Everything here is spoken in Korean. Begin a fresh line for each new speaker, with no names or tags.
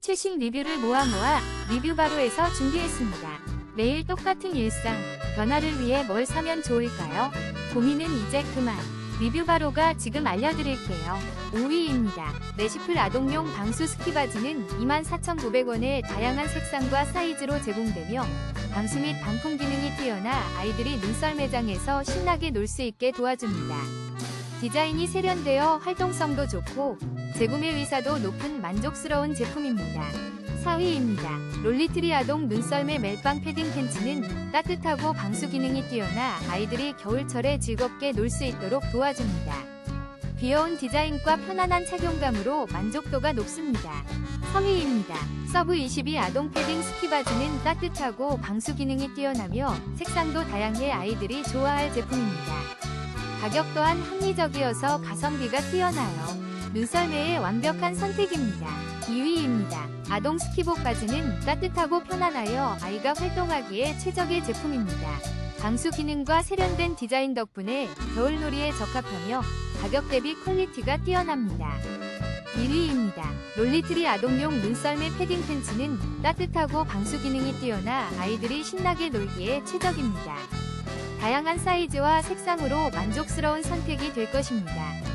최신 리뷰를 모아 모아 리뷰 바로에서 준비했습니다. 매일 똑같은 일상, 변화를 위해 뭘 사면 좋을까요? 고민은 이제 그만. 리뷰 바로가 지금 알려드릴게요. 5위입니다. 레시플 아동용 방수 스키 바지는 24,900원에 다양한 색상과 사이즈로 제공되며 방수 및 방풍 기능이 뛰어나 아이들이 눈썰 매장에서 신나게 놀 수 있게 도와줍니다. 디자인이 세련되어 활동성도 좋고 재구매 의사도 높은 만족스러운 제품입니다. 4위입니다. 롤리트리 아동 눈썰매 멜빵 패딩 팬츠는 따뜻하고 방수 기능이 뛰어나 아이들이 겨울철에 즐겁게 놀 수 있도록 도와줍니다. 귀여운 디자인과 편안한 착용감으로 만족도가 높습니다. 3위입니다. 서브 22 아동 패딩 스키 바지는 따뜻하고 방수 기능이 뛰어나며 색상도 다양해 아이들이 좋아할 제품입니다. 가격 또한 합리적이어서 가성비가 뛰어나요. 눈썰매의 완벽한 선택입니다. 2위입니다. 아동 스키복 바지는 따뜻하고 편안하여 아이가 활동하기에 최적의 제품입니다. 방수 기능과 세련된 디자인 덕분에 겨울놀이에 적합하며 가격 대비 퀄리티가 뛰어납니다. 1위입니다. 롤리트리 아동용 눈썰매 패딩 팬츠는 따뜻하고 방수 기능이 뛰어나 아이들이 신나게 놀기에 최적입니다. 다양한 사이즈와 색상으로 만족스러운 선택이 될 것입니다.